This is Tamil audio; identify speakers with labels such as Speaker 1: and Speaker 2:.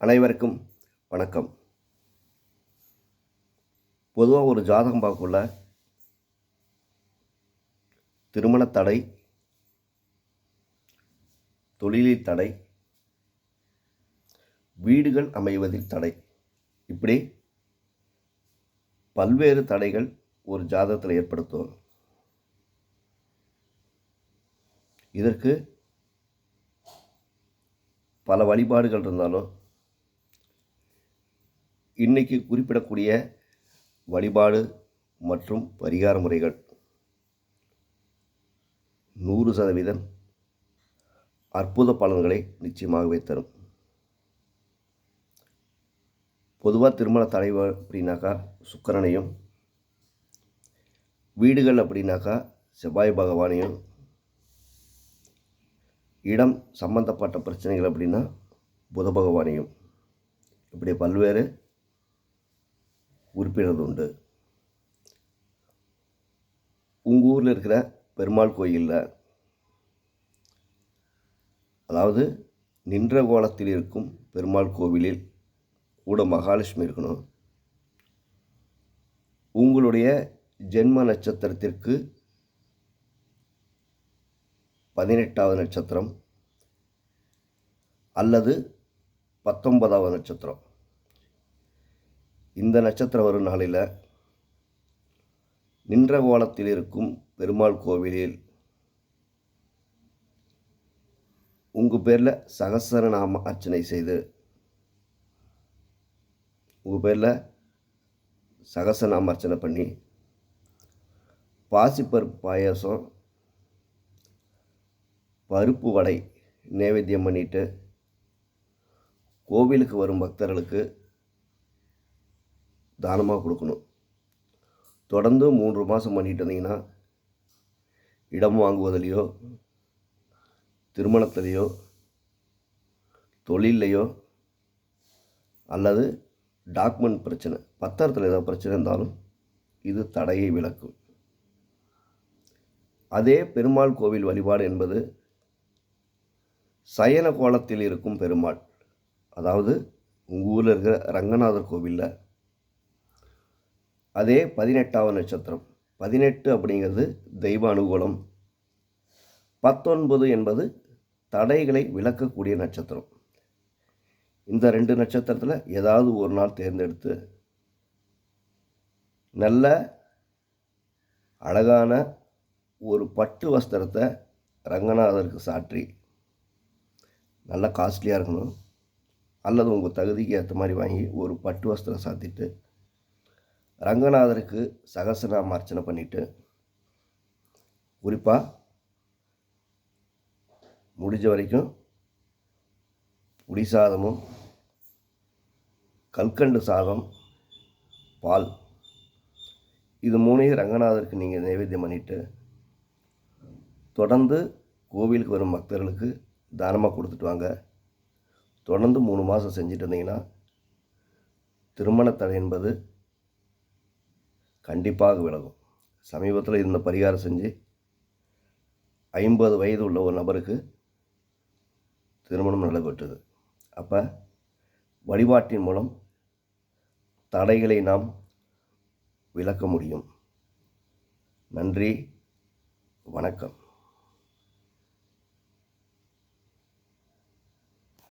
Speaker 1: அனைவருக்கும் வணக்கம். பொதுவாக ஒரு ஜாதகம் பார்க்கக்குள்ள திருமண தடை தொழிலில் தடை வீடுகள் அமைவதில் தடை. இப்படி பல்வேறு தடைகள் ஒரு ஜாதகத்தில் ஏற்படுத்தும். இதற்கு பல வழிபாடுகள் இருந்தாலும் இன்னைக்கு குறிப்பிடக்கூடிய வழிபாடு மற்றும் பரிகார முறைகள். நூறு சதவீதம் அற்புத பலன்களை நிச்சயமாகவே தரும். பொதுவாக திருமண தலைவர் அப்படின்னாக்கா சுக்கரனையும் வீடுகள் அப்படின்னாக்கா செவ்வாய் பகவானையும் இடம் சம்பந்தப்பட்ட பிரச்சனைகள் அப்படின்னா புத பகவானையும். இப்படி பல்வேறு உறுப்பினர் உண்டு உங்கள் ஊரில் இருக்கிற பெருமாள் கோயிலில் அதாவது நின்ற கோலத்தில் இருக்கும் பெருமாள் கோவிலில் கூட மகாலட்சுமி இருக்கணும். உங்களுடைய ஜென்ம நட்சத்திரத்திற்கு பதினெட்டாவது நட்சத்திரம் அல்லது பத்தொன்பதாவது நட்சத்திரம். இந்த நட்சத்திரம் வரும் நாளில் நின்ற கோலத்தில் இருக்கும் பெருமாள் கோவிலில் உங்கள் பேரில் சகசரநாம அர்ச்சனை செய்து உங்கள் பேரில் சகசநாம அர்ச்சனை பண்ணி பாசிப்பருப்பு பாயாசம் பருப்பு வடை நைவேத்தியம் பண்ணிட்டு கோவிலுக்கு வரும் பக்தர்களுக்கு தானமாக கொடுக்கணும். தொடர்ந்து மூன்று மாதம் பண்ணிட்டு இருந்தீங்கன்னா இடம் வாங்குவதிலையோ திருமணத்திலையோ தொழிலையோ அல்லது டாக்குமெண்ட் பிரச்சனை பத்திரத்தில் ஏதாவது பிரச்சனை இருந்தாலும் இது தடையை விளக்கும் அதே பெருமாள் கோவில் வழிபாடு என்பது சயன கோலத்தில் இருக்கும் பெருமாள். அதாவது உங்கள் ஊரில் இருக்கிற ரங்கநாதர் கோவிலில் அதே பதினெட்டாவது நட்சத்திரம். பதினெட்டு அப்படிங்கிறது தெய்வ அனுகூலம். பத்தொன்பது என்பது தடைகளை விளக்கக்கூடிய நட்சத்திரம். இந்த ரெண்டு நட்சத்திரத்தில் ஏதாவது ஒரு நாள் தேர்ந்தெடுத்து நல்ல அழகான ஒரு பட்டு வஸ்திரத்தை ரங்கநாதருக்கு சாற்றி நல்லா காஸ்ட்லியாக இருக்கணும். அல்லது உங்கள் தகுதிக்கு ஏற்ற மாதிரி வாங்கி ஒரு பட்டு வஸ்திரம் சாத்திட்டு ரங்கநாதருக்கு சகசநாம அர்ச்சனை பண்ணிவிட்டு குறிப்பாக முடிஞ்ச வரைக்கும் புளி சாதமும் கல்கண்டு சாதம் பால் இது மூணையும் ரங்கநாதருக்கு நீங்கள் நைவேத்தியம் பண்ணிவிட்டு தொடர்ந்து கோவிலுக்கு வரும் பக்தர்களுக்கு தானமாக கொடுத்துட்டு வாங்க. தொடர்ந்து மூணு மாதம் செஞ்சுட்டு இருந்தீங்கன்னா திருமணத்தடை என்பது கண்டிப்பாக விலகும். சமீபத்தில் இந்த பரிகாரம் செஞ்சு ஐம்பது வயது உள்ள ஒரு நபருக்கு திருமணம் நடைபெற்றது. அப்போ வழிபாட்டின் மூலம் தடைகளை நாம் விளக்க முடியும். நன்றி வணக்கம்.